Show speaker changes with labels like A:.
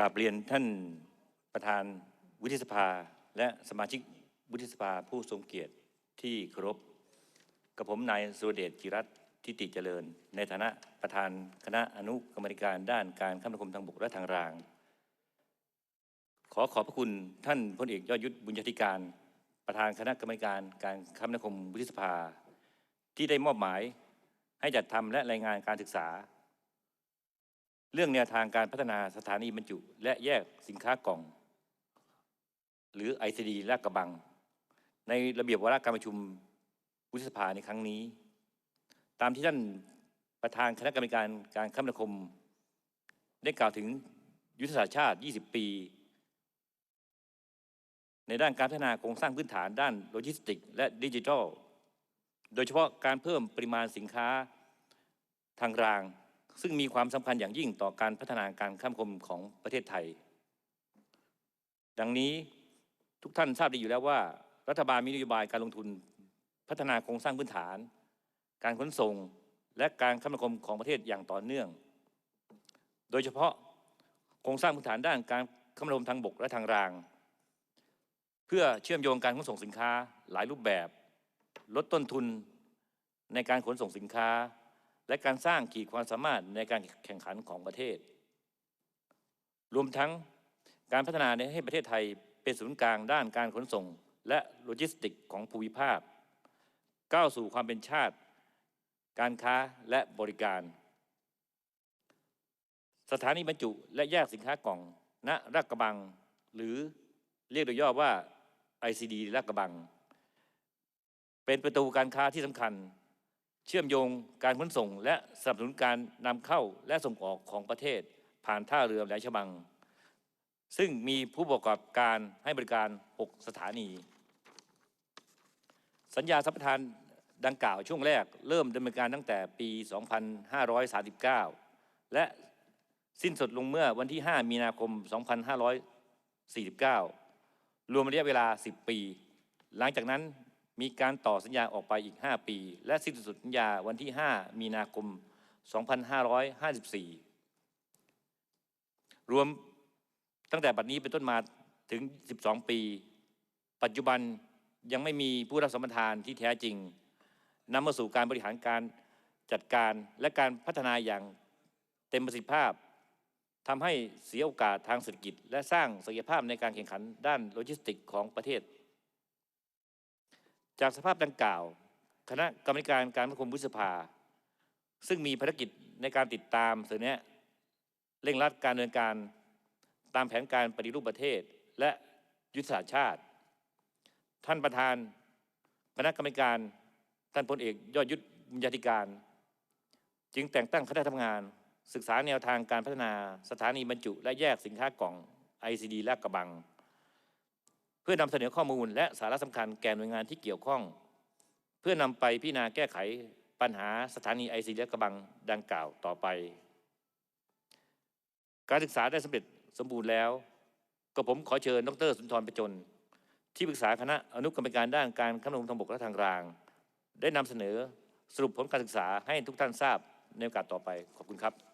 A: กราบเรียนท่านประธานวุฒิสภา และสมาชิกวุฒิสภาผู้ทรงเกียรติที่เคารพกับผมนายสุรเดชจิรัตทิติเจริญ ในฐานะประธานคณะอนุกรรมการด้านการคมนาคมทางบกและทางราง ขอขอบพระคุณท่านพลเอกยอดยุทธบุญญาธิการ ประธานคณะกรรมการการคมนาคมวุฒิสภา ที่ได้มอบหมายให้จัดทำและรายงานการศึกษา เรื่องแนวทางการพัฒนาสถานีบรรจุ และแยกสินค้ากล่อง หรือ ICD ลาดกระบัง ในระเบียบวาระการประชุมวุฒิสภาในครั้งนี้ ตามที่ท่านประธานคณะกรรมการการคมนาคม ได้กล่าวถึงยุทธศาสตร์ชาติ 20 ปี ในด้านการพัฒนาโครงสร้างพื้นฐานด้านโลจิสติกส์และดิจิทัล โดยเฉพาะการเพิ่มปริมาณสินค้าทางราง ซึ่งมีความสำคัญอย่างยิ่งต่อการพัฒนาการข้ามคมของประเทศไทย ดังนี้ทุกท่านทราบดีอยู่แล้วว่า รัฐบาลมีนโยบายการลงทุนพัฒนาโครงสร้างพื้นฐาน การขนส่งและการคมนาคมของประเทศอย่างต่อเนื่อง โดยเฉพาะโครงสร้างพื้นฐานด้านการคมนาคมทางบกและทางราง เพื่อเชื่อมโยงการขนส่งสินค้าหลายรูปแบบ ลดต้นทุนในการขนส่งสินค้า และการสร้างขีดความสามารถในการแข่งขันของประเทศ รวมทั้งการพัฒนาให้ประเทศไทยเป็นศูนย์กลางด้านการขนส่ง และโลจิสติกส์ของภูมิภาคก้าวสู่ความเป็นชาติ การค้าและบริการ สถานีบรรจุและแยกสินค้ากล่องณรักกระบัง หรือเรียกโดยย่อว่า ICD รักกระบัง เป็นประตูการค้าที่สำคัญ เชื่อมโยงการขนส่ง และสนับสนุนการนำเข้าและส่งออกของประเทศ ผ่านท่าเรือแหลมฉบัง ซึ่งมีผู้ประกอบการให้บริการ 6 สถานี สัญญาสัมปทานดังกล่าวช่วงแรกเริ่มดำเนินการตั้งแต่ปี 2539 และสิ้นสุดลงเมื่อวันที่ 5 มีนาคม 2549 รวมระยะเวลา 10 ปี หลังจากนั้น มีการต่อสัญญาออกไปอีก 5 ปี และสิ้นสุดสัญญาวันที่ 5 มีนาคม 2554 รวมตั้งแต่บัดนี้เป็นต้นมาถึง 12 ปี ปัจจุบันยังไม่มีผู้รับสมรทานที่แท้จริงนำมาสู่การบริหารการจัดการและการพัฒนาอย่างเต็มประสิทธิภาพทำให้เสียโอกาสทางเศรษฐกิจ และสร้างศักยภาพในการแข่งขันด้านโลจิสติกส์ของประเทศ จากสภาพดังกล่าว คณะกรรมการการคมนาคมวุฒิสภา ซึ่งมีภารกิจในการติดตามเสนอแนะเร่งรัดการดำเนินการตามแผนการปฏิรูปประเทศ และยุทธศาสตร์ชาติ ท่านประธานคณะกรรมการท่านพลเอกยอดยุทธบุญญาธิการ จึงแต่งตั้งคณะทำงาน ศึกษาแนวทางการพัฒนาสถานีบรรจุ และแยกสินค้ากล่อง ICD และกระบัง พื่อนำเสนอข้อมูลและสาระสำคัญแก่หน่วยงานที่เกี่ยวข้อง เพื่อนำไปพิจารณาแก้ไขปัญหาสถานี ICD และกระบังดังกล่าวต่อไป การศึกษาได้สำเร็จสมบูรณ์แล้ว ก็ผมขอเชิญดรสุนทรประจน ที่ปรึกษาคณะอนุกรรมการด้านการคมนาคมทางบกและทางราง ได้นำเสนอสรุปผลการศึกษาให้ทุกท่านทราบในโอกาสต่อไปขอบคุณครับ